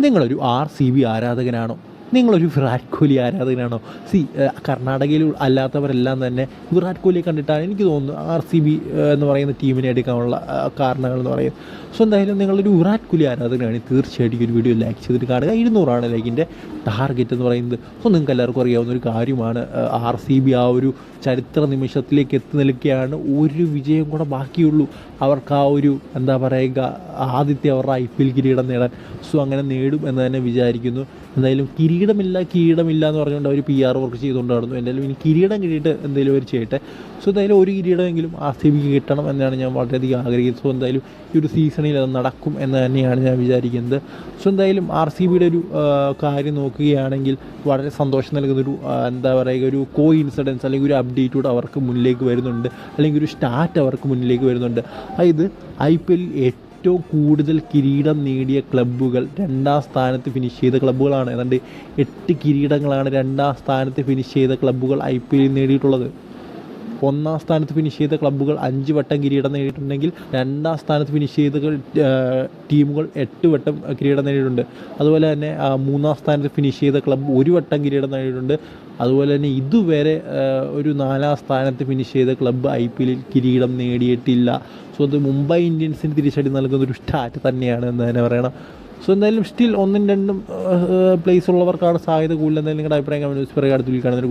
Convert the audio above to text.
നിങ്ങളൊരു R C B ആരാധകനാണോ? നിങ്ങളൊരു Virat Kohli ആരാധകനാണോ? C കർണാടകയിൽ അല്ലാത്തവരെല്ലാം തന്നെ വിരാട് കോഹ്ലിയെ കണ്ടിട്ടാണ് എനിക്ക് തോന്നുന്നു ആർ സി ബി എന്ന് പറയുന്ന ടീമിനെ എടുക്കാനുള്ള കാരണങ്ങൾ എന്ന് പറയും സോ എന്തായാലും നിങ്ങളൊരു വിരാട് കോഹ്ലി ആരാധകനാണ്. തീർച്ചയായിട്ടും ഒരു വീഡിയോ ലൈക്ക് ചെയ്തിട്ട് കാണുക. ഇരുന്നൂറാണ് ലൈക്കിന്റെ ടാർഗറ്റ് എന്ന് പറയുന്നത്. സോ നിങ്ങൾക്ക് എല്ലാവർക്കും അറിയാവുന്ന ഒരു കാര്യമാണ് ആർ സി ബി ആ ഒരു ചരിത്ര നിമിഷത്തിലേക്ക് എത്തി നിൽക്കുകയാണ്. ഒരു വിജയം കൂടെ ബാക്കിയുള്ളൂ. അവർക്ക് ആ ഒരു എന്താ പറയുക ആദ്യത്തെ അവരുടെ ഐ പി എൽ കിരീടം നേടാൻ. സോ അങ്ങനെ നേടും എന്ന് തന്നെ വിചാരിക്കുന്നു. എന്തായാലും കിരീടമില്ല കിരീടമില്ല എന്ന് പറഞ്ഞുകൊണ്ട് അവർ പി ആർ വർക്ക് ചെയ്തുകൊണ്ടായിരുന്നു. എന്തായാലും ഇനി കിരീടം കിട്ടിയിട്ട് എന്തെങ്കിലും അവർ ചെയ്യട്ടെ. സോ എന്തായാലും ഒരു കിരീടമെങ്കിലും ആർ സി ബിക്ക് കിട്ടണം എന്നാണ് ഞാൻ വളരെയധികം ആഗ്രഹിക്കുന്നത്. സോ എന്തായാലും ഈ ഒരു സീസണിൽ അത് നടക്കും എന്ന് തന്നെയാണ് ഞാൻ വിചാരിക്കുന്നത്. സോ എന്തായാലും ആർ സി ബിയുടെ ഒരു കാര്യം നോക്കുകയാണെങ്കിൽ വളരെ സന്തോഷം നൽകുന്നൊരു എന്താ പറയുക ഒരു കോ ഇൻസിഡൻസ് അല്ലെങ്കിൽ ഒരു അപ്ഡേറ്റൂടെ അവർക്ക് മുന്നിലേക്ക് വരുന്നുണ്ട്. അല്ലെങ്കിൽ ഒരു സ്റ്റാറ്റ് അവർക്ക് മുന്നിലേക്ക് വരുന്നുണ്ട്. അതായത് ഐ പി എല്ലിൽ ഏറ്റവും കൂടുതൽ കിരീടം നേടിയ ക്ലബ്ബുകൾ രണ്ടാം സ്ഥാനത്ത് ഫിനിഷ് ചെയ്ത ക്ലബ്ബുകളാണ്. ഏതാണ്ട് എട്ട് കിരീടങ്ങളാണ് രണ്ടാം സ്ഥാനത്ത് ഫിനിഷ് ചെയ്ത ക്ലബ്ബുകൾ ഐ പി എല്ലിൽ നേടിയിട്ടുള്ളത്. ഒന്നാം സ്ഥാനത്ത് ഫിനിഷ് ചെയ്ത ക്ലബ്ബുകൾ അഞ്ച് വട്ടം കിരീടം നേടിയിട്ടുണ്ടെങ്കിൽ രണ്ടാം സ്ഥാനത്ത് ഫിനിഷ് ചെയ്ത ടീമുകൾ എട്ട് വട്ടം കിരീടം നേടിയിട്ടുണ്ട്. അതുപോലെ തന്നെ മൂന്നാം സ്ഥാനത്ത് ഫിനിഷ് ചെയ്ത ക്ലബ്ബ് ഒരു വട്ടം കിരീടം നേടിയിട്ടുണ്ട്. അതുപോലെ തന്നെ ഇതുവരെ ഒരു നാലാം സ്ഥാനത്ത് ഫിനിഷ് ചെയ്ത ക്ലബ്ബ് ഐ പി എല്ലിൽ കിരീടം നേടിയിട്ടില്ല. സോ അത് മുംബൈ ഇന്ത്യൻസിന് തിരിച്ചടി നൽകുന്ന ഒരു സ്റ്റാറ്റ് തന്നെയാണ് എന്ന് തന്നെ പറയണം. സോ എന്തായാലും സ്റ്റിൽ ഒന്നും രണ്ടും പ്ലേസ് ഉള്ളവർക്കാണ് സാധ്യത കൂടുതൽ. എന്തായാലും നിങ്ങളുടെ അഭിപ്രായം കമന്റ് പറയുക. അടുത്ത കാണുന്നൊരു